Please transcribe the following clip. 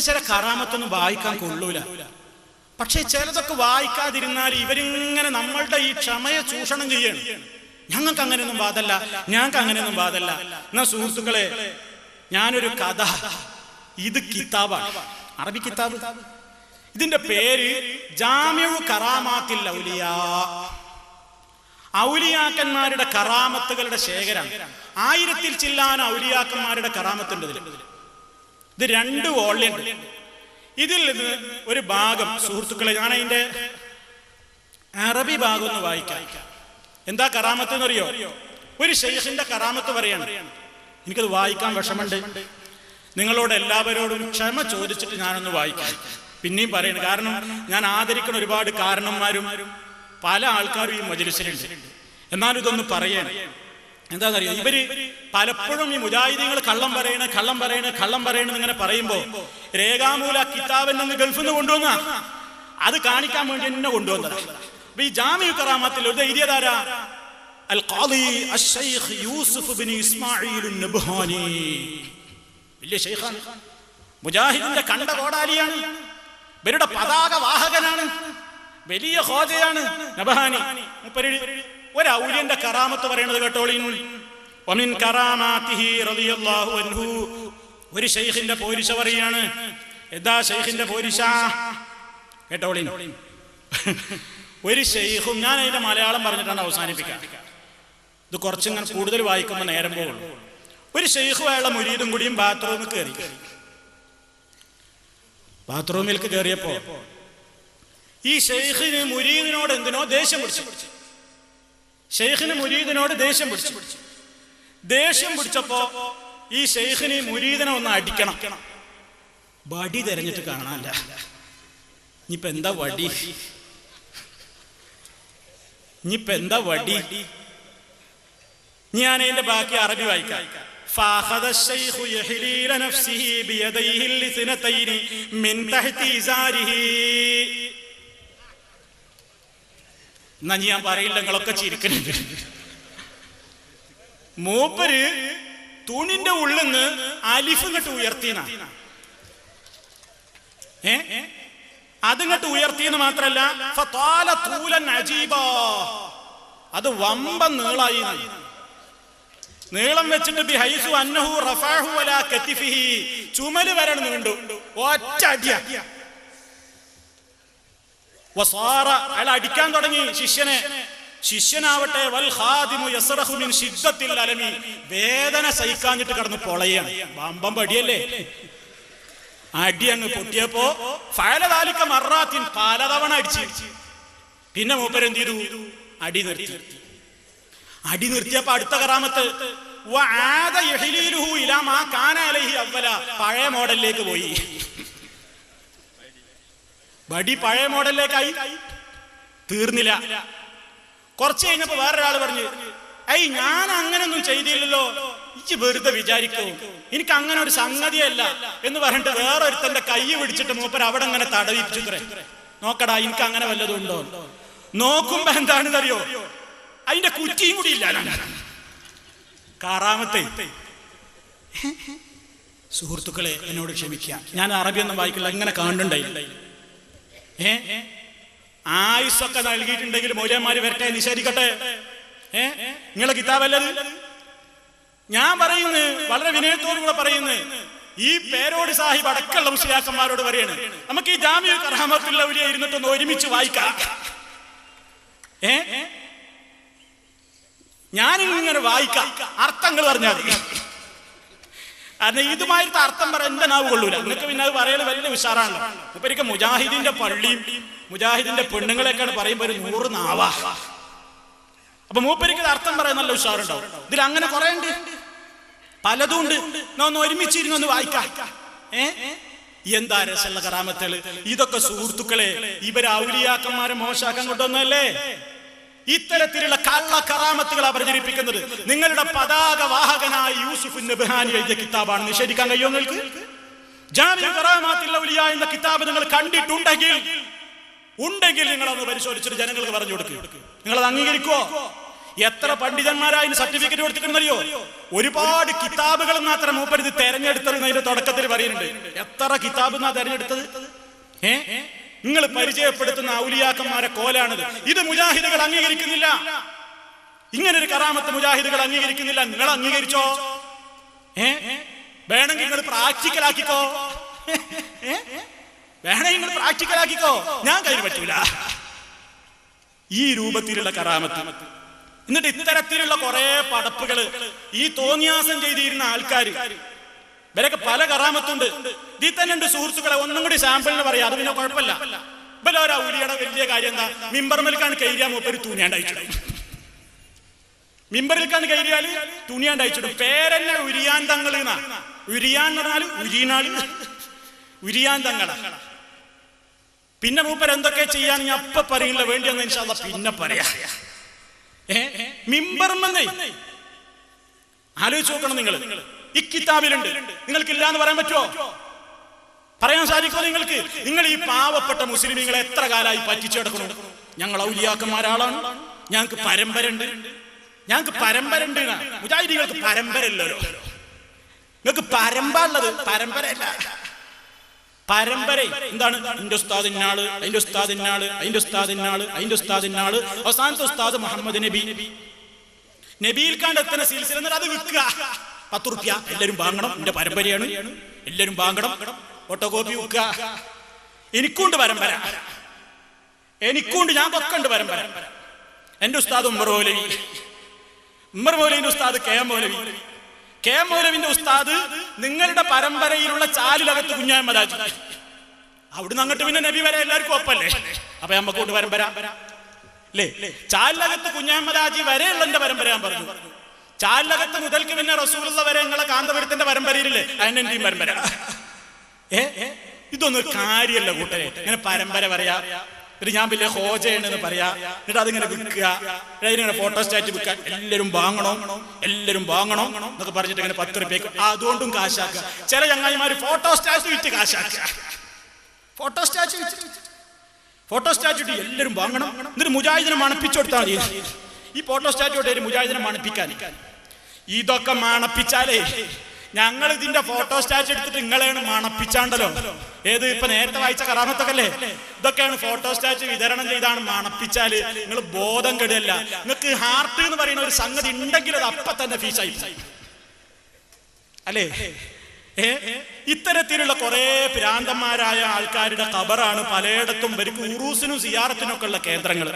ചില ചില കറാമത്തൊന്നും വായിക്കാൻ കൊള്ളൂല. പക്ഷെ ചിലതൊക്കെ വായിക്കാതിരുന്നാൽ ഇവരിങ്ങനെ നമ്മളുടെ ഈ ക്ഷമയെ ചൂഷണം ചെയ്യണം. ഞങ്ങൾക്ക് അങ്ങനെയൊന്നും വാദല്ല. ഞങ്ങൾക്ക് അങ്ങനെയൊന്നും വാദല്ല. എന്നാ സുഹൃത്തുക്കളെ ഞാനൊരു കഥ. ഇത് കിതാബാണ്. അറബി കിതാബ്. ഇതിന്റെ പേര് ജാമ്യു കറാമാത്തിൽ ഔലിയാ. ഔലിയാക്കന്മാരുടെ കറാമത്തുകളുടെ ശേഖരം ആയിരത്തിൽ ചില്ലാൻ ഔലിയാക്കന്മാരുടെ കറാമത്തുണ്ട് ഇതിൽ ഇത് രണ്ട് വോള്യം ഇതിൽ നിന്ന് ഒരു ഭാഗം സുഹൃത്തുക്കളെ ഞാൻ അതിന്റെ അറബി ഭാഗം ഒന്ന് വായിക്കാം. എന്താ കറാമത്ത് എന്നറിയോ ഒരു ഷെയ്ഖിന്റെ കറാമത്ത് പറയാണ്. എനിക്കത് വായിക്കാൻ വിഷമുണ്ട് നിങ്ങളോട് എല്ലാവരോടും ക്ഷമ ചോദിച്ചിട്ട് ഞാനൊന്ന് വായിക്കാം. പിന്നെയും പറയണം. കാരണം ഞാൻ ആദരിക്കുന്ന ഒരുപാട് കാരണന്മാരും പല ആൾക്കാരും ഈ മജലിസിലുണ്ട്. എന്നാലും ഇതൊന്ന് പറയാൻ എന്താണെന്നറിയോ? ഇവർ പലപ്പോഴും ഈ മുജാഹിദീങ്ങൾ കള്ളം പറയണ കള്ളം പറയണ കള്ളം പറയണ ഇങ്ങനെ പറയുമ്പോ രേഖാമൂല കിതാബിൽ നിന്ന് ഗൾഫിൽ നിന്ന് കൊണ്ടുവന്ന. അത് കാണിക്കാൻ വേണ്ടി എന്നെ കൊണ്ടുവന്നത്. അപ്പൊ ഈ ജാമ്യ കറാമത്തിൽ ഒരു എഴുതിയതാരാ? വലിയ ഷെയ്ഖാണ് മുജാഹിദിന്റെ കണ്ട കോടാലിയാണ്. ഇവരുടെ പതാക വാഹകനാണ്. വലിയ ഹോജയാണ് നബഹാനി. മുപ്പര് ഒരു ഔലിയന്റെ കറാമത്ത് പറയണത് കേട്ടോളി. ഒമിൻ കറാമാത്തിഹി റളിയല്ലാഹു അൻഹു. ഒരു ഷെയ്ഖിന്റെ പോരിശ പറയാണ്. എന്താ ഷെയ്ഖിന്റെ പോരിശ കേട്ടോളി. ഒരു ഷെയ്ഖും ഞാൻ അതിന്റെ മലയാളം പറഞ്ഞിട്ടാണ് അവസാനിപ്പിക്കാം ഇത് കുറച്ചിങ്ങനെ കൂടുതൽ വായിക്കുമ്പോൾ നേരം പോകുള്ളൂ. ഒരു ഷെയ്ഖും അയാളുടെ മുരീദും കൂടിയും ബാത്റൂമിൽ കയറി. ബാത്റൂമിലേക്ക് കയറിയപ്പോ ഈ ഷെയ്ഖിന് മുരീദിനോട് എന്തിനോ ദേഷ്യം പിടിച്ചു. ഷെയ്ഖിന് മുരീദിനോട് ദേഷ്യം പിടിച്ചു ദേഷ്യം പിടിച്ചപ്പോ ഈ ഷെയ്ഖിന് ഈ മുരീദിനെ ഒന്ന് അടിക്കണം വടി തെരഞ്ഞിട്ട് കാണാനല്ല ഇനിയിപ്പൊ എന്താ വടി ഇനിയിപ്പൊ എന്താ വടി ഞാൻ അതിന്റെ ബാക്കി അറബി വായിക്കാം فأخذ الشيخ يحليل نفسه بيديه الاثنتين من تحت إزاره എന്നാ ഞാൻ പറയില്ല നിങ്ങളൊക്കെ ചിരിക്കുന്നുണ്ട് മൂപ്പര് തുണിന്റെ ഉള്ളിൽ നിന്ന് അലിഫ് ഇങ്ങോട്ട് ഉയർത്തിന ഏ? അതിങ്ങോട്ട് ഉയർത്തിയെന്ന് മാത്രല്ല അത് വമ്പ നീളായി നീളം വെച്ചിട്ട് ബി ഹൈസു അന്നഹു റഫാഹു വലാ കത്തിഫിഹി. ചുമൽ വരണം നീണ്ടു. ഒറ്റ അടിയ. വസാറ അയാൾ അടിക്കാൻ തുടങ്ങി ശിഷ്യനെ. ശിഷ്യനാവട്ടെ വൽ ഹാദിമു അലമി. വേദന സഹിക്കാഞ്ഞിട്ട് കടന്ന് പൊളയാണ്. ബമ്പം പടിയല്ലേ? അടി അങ്ങ് പൊട്ടിയപ്പോ ഫയലതാലിക്ക മറാത്തിൻ പലതവണ അടിച്ചു. പിന്നെ മൂപ്പര് എന്ത് ചെയ്തു? അടി നിർത്തി. അടി നിർത്തിയപ്പോ അടുത്ത കറാമത്ത് പഴയ മോഡലിലേക്ക് പോയി. വടി പഴയ മോഡലിലേക്കായി തീർന്നില്ല. കുറച്ച് കഴിഞ്ഞപ്പോ വേറൊരാൾ പറഞ്ഞു ഐ ഞാൻ അങ്ങനൊന്നും ചെയ്തില്ലല്ലോ. ഇച്ച് വെറുതെ വിചാരിക്കൂ. എനിക്ക് അങ്ങനെ ഒരു സംഗതിയല്ല. എന്ന് പറഞ്ഞിട്ട് വേറൊരുത്തന്റെ കൈ പിടിച്ചിട്ട് മൂപ്പർ അവിടെ അങ്ങനെ തടവിപ്പിച്ചു ഇത്രേ. നോക്കടാ എനിക്ക് അങ്ങനെ വല്ലതും ഉണ്ടോ? നോക്കുമ്പോ എന്താണെന്ന് അറിയോ അതിന്റെ കുറ്റിയും കൂടി ഇല്ല കാറാമത്തെ. സുഹൃത്തുക്കളെ എന്നോട് ക്ഷമിക്കുക ഞാൻ അറബിയൊന്നും വായിക്കില്ല ഇങ്ങനെ കാണുന്നുണ്ടായി ഏ? ആയുസൊക്കെ നൽകിയിട്ടുണ്ടെങ്കിൽ മൗര്യന്മാര് വരട്ടെ നിഷേധിക്കട്ടെ? ഏ? നിങ്ങളെ കിതാബല്ലത്? ഞാൻ പറയുന്നു വളരെ വിനയത്തോടു കൂടെ പറയുന്നു. ഈ പേരോട് സാഹിബ് അടക്കമുള്ള മുസ്ലിയാക്കന്മാരോട് പറയാണ് നമുക്ക് ഈ ജാമ്യ കറാമത്തുള്ള വലിയ ഇരുന്നിട്ടൊന്ന് ഒരുമിച്ച് വായിക്കാം. ഏ? ഞാനിങ്ങനെ വായിക്കാം. അർത്ഥങ്ങൾ പറഞ്ഞാൽ കാരണം ഇതുമായിട്ട് അർത്ഥം പറയാൻ എന്റെ നാവ് കൊള്ളൂല. നിങ്ങൾക്ക് പിന്നെ അത് പറയൽ വലിയ ഉഷാറാണല്ലോ. ഇപ്പൊ എനിക്ക് മുജാഹിദിന്റെ പള്ളിയും മുജാഹിദിന്റെ പെണ്ണുങ്ങളെക്കാണ് പറയുമ്പോൾ ഒരു നൂറ് നാവാ. അപ്പൊ മൂപ്പരിക്ക് അർത്ഥം പറയാൻ നല്ല ഉഷാറുണ്ടാവും. ഇതിൽ അങ്ങനെ കുറെ ഉണ്ട് പലതും ഉണ്ട്. ഒന്ന് ഒരുമിച്ചിരുന്ന് ഒന്ന് വായിക്കാം. ഏ? എന്താ രസമുള്ള കറാമത്തുകൾ ഇതൊക്കെ സുഹൃത്തുക്കളെ ഇവരെ ഔലിയാക്കന്മാരെ മോശാക്കാൻ കൊണ്ടുവന്നല്ലേ ഇത്തരത്തിലുള്ള കള്ള കറാമത്തുകളാണ് പ്രചരിപ്പിക്കുന്നത്. നിങ്ങളുടെ പതാക വാഹകനായ യൂസുഫ് നബിഹാനി എഴുതിയ കിതാബാണ്. നിഷേധിക്കാൻ കഴിയുമോ നിങ്ങൾക്ക്? ജാമ്യ കറാമാത്തിൽ ഔലിയ എന്ന കിതാബ് നിങ്ങൾ കണ്ടിട്ടുണ്ടെങ്കിൽ ഉണ്ടെങ്കിൽ നിങ്ങൾ ഒന്ന് പരിശോധിച്ചിട്ട് ജനങ്ങൾക്ക് പറഞ്ഞു കൊടുക്കുക നിങ്ങൾ അത് അംഗീകരിക്കുവോ? എത്ര പണ്ഡിതന്മാരായി സർട്ടിഫിക്കറ്റ് കൊടുത്തിട്ടുണ്ടല്ലോ ഒരുപാട് കിതാബുകൾ മാത്രം മൂപ്പരിത് തെരഞ്ഞെടുത്തത് അതിന്റെ തുടക്കത്തിൽ പറയുന്നുണ്ട്. എത്ര കിതാബ് എന്നാ തെരഞ്ഞെടുത്തത്? ഏ? നിങ്ങൾ പരിചയപ്പെടുത്തുന്ന ഔലിയാക്കന്മാരെ കോലാണിത്. ഇത് മുജാഹിദുകൾ അംഗീകരിക്കുന്നില്ല. ഇങ്ങനൊരു കറാമത്ത് മുജാഹിദുകൾ അംഗീകരിക്കുന്നില്ല. നിങ്ങൾ അംഗീകരിച്ചോ? ഏ? വേണമെങ്കിൽ നിങ്ങൾ പ്രാക്ടിക്കലാക്കിക്കോ? ആക്കിക്കോ വേണമെങ്കിൽ നിങ്ങൾ പ്രാക്ടിക്കൽ ആക്കിക്കോ ഞാൻ കയ്യിൽ പറ്റൂല. ഈ രൂപത്തിലുള്ള കറാമത്ത് എന്നിട്ട് ഇത്തരത്തിലുള്ള കുറെ പടപ്പുകൾ ഈ തോന്നിയാസം ചെയ്തിരുന്ന ആൾക്കാർ ഇവരൊക്കെ പല കറാമത്തുണ്ട്. ഇതിൽ തന്നെ ഉണ്ട് സുഹൃത്തുക്കളെ ഒന്നും കൂടി സാമ്പിളിന് പറയാം. അത് പിന്നെ കുഴപ്പമില്ല. ഇവരെ ഒരു ഔലിയുടെ വലിയ കാര്യം എന്താ? മിമ്പർമലിക്കാണ് കൈരിയാ മൂപ്പര് തൂണിയാണ്ട് അയച്ചിടും മിമ്പറിൽക്കാണ് കയറിയാൽ തുണിയാണ്ട് അയച്ചിടും പേരെന്നെ ഉരിയാൻ തങ്ങൾ ഉരിയാൻ പറഞ്ഞാൽ ഉരീനാൾ. ഉരിയാൻ തങ്ങള. പിന്നെ മൂപ്പർ എന്തൊക്കെ ചെയ്യാൻ ഞാൻ അപ്പൊ പറയില്ല. വേണ്ടിയെന്ന് ഇൻഷാല്ല പിന്നെ പറയാ. ഏ? മിമ്പർമെന്നേ ആലോചിച്ച് നോക്കണം നിങ്ങൾ ഈ കിതാബിലുണ്ട് നിങ്ങൾക്ക് ഇല്ല എന്ന് പറയാൻ പറ്റുമോ? പറയാൻ സാധിക്കുമോ നിങ്ങൾക്ക്? നിങ്ങൾ ഈ പാവപ്പെട്ട മുസ്ലിമീങ്ങളെ എത്ര കാലമായി പറ്റിച്ചെടുക്കണം ഞങ്ങൾ ഔലിയാക്കന്മാരാളാണ്. ഞങ്ങൾക്ക് പരമ്പര ഉണ്ട് ഞങ്ങൾക്ക് പരമ്പര ഉണ്ട് മുജാഹിദികൾക്ക് പരമ്പര ഇല്ലല്ലോ നിങ്ങൾക്ക് പരമ്പ ഉള്ളത് പരമ്പരയല്ല. പരമ്പര. എന്താണ്? അതിന്റെ ഉസ്താദിന്നാൾ അതിന്റെ ഉസ്താദിനാൾ അതിന്റെ ഉസ്താദിന്നാൾ അതിന്റെ ഉസ്താദിനാൾ അവസാനത്തെ ഉസ്താദ് മുഹമ്മദ് നബി. നബിയിൽ കാണ്ട് എത്തുന്ന സീൽസിൽ അത് വിൽക്കുക. പത്ത് റുപ്യ എല്ലാരും വാങ്ങണം. എന്റെ പരമ്പരയാണ്. എല്ലാരും വാങ്ങണം. ഓട്ടോകോപ്പി വിൽക്കുക എനിക്കുണ്ട് പരമ്പര. എനിക്കുണ്ട് ഞാൻ വെക്കണ്ട് പരമ്പര. എന്റെ ഉസ്താദ് ഉമ്മർ മൗലവി. ഉമ്മർ മൗലവിന്റെ ഉസ്താദ് കെ എം മൗലവി. കെ എം ഉസ്താദ് നിങ്ങളുടെ പരമ്പരയിലുള്ള ചാലിലകത്ത് കുഞ്ഞാമരാജ് അവിടുന്ന് അങ്ങോട്ട് പിന്നെ നബി വരെ എല്ലാവർക്കും ഒപ്പല്ലേ? അപ്പൊ നമ്മക്കൊണ്ട് പരമ്പര. അല്ലേ ചാലിലകത്ത് കുഞ്ഞാമരാജി വരെയുള്ള എന്റെ പരമ്പര ഞാൻ പറഞ്ഞു. ചാലിലകത്ത് മുതൽക്ക് പിന്നെ റസൂലുള്ള വരെ നിങ്ങളെ കാന്തപുരത്തിന്റെ പരമ്പരയിലില്ലേ? അതിനെന്റെയും പരമ്പര? ഏ? ഇതൊന്നും കാര്യല്ല കൂട്ടരെ. ഇങ്ങനെ പരമ്പര പറയാ. എന്നിട്ട് ഞാൻ വലിയ ഹോജയാണെന്ന് പറയാ. എന്നിട്ട് അതിങ്ങനെ വിൽക്കുക. അതിനിങ്ങനെ ഫോട്ടോ സ്റ്റാറ്റ് വിൽക്കുക. എല്ലാവരും വാങ്ങണോ? എല്ലാവരും വാങ്ങണോ? എന്നൊക്കെ പറഞ്ഞിട്ട് ഇങ്ങനെ പത്ത് റുപ്യക്ക് അതുകൊണ്ടും കാശാക്കുക. ചില ചങ്ങായിമാര് ഫോട്ടോ സ്റ്റാറ്റ് വിറ്റ് കാശാക്കുക. ഫോട്ടോ സ്റ്റാറ്റ് ഫോട്ടോ സ്റ്റാറ്റ് ഇട്ട് എല്ലാവരും വാങ്ങണം. എന്നിട്ട് മുജാഹിദിനെ മണപ്പിച്ചു കൊടുത്താൽ മതി. ഈ ഫോട്ടോ സ്റ്റാറ്റ് ഇട്ട് മുജാഹിദിനെ മണപ്പിക്കാൻ. ഇതൊക്കെ മണപ്പിച്ചാലേ. ഞങ്ങൾ ഇതിന്റെ ഫോട്ടോ സ്റ്റാറ്റ് എടുത്തിട്ട് നിങ്ങളെയാണ് മണപ്പിച്ചാണ്ടല്ലോ. ഏത് ഇപ്പൊ നേരത്തെ വായിച്ച കറാമത്തൊക്കെ അല്ലേ? ഇതൊക്കെയാണ് ഫോട്ടോ സ്റ്റാറ്റ് വിതരണം ചെയ്താണ് മണപ്പിച്ചാൽ. നിങ്ങൾ ബോധം കെടുകയല്ല. നിങ്ങൾക്ക് ഹാർട്ട് എന്ന് പറയുന്ന ഒരു സംഗതി ഉണ്ടെങ്കിൽ അത് അപ്പൊ തന്നെ ഫീസായി അല്ലേ? ഏ? ഇത്തരത്തിലുള്ള കുറെ ഭ്രാന്തന്മാരായ ആൾക്കാരുടെ കബറാണ് പലയിടത്തും വരും ഉറൂസിനും സിയാറത്തിനും ഒക്കെ ഉള്ള കേന്ദ്രങ്ങൾ.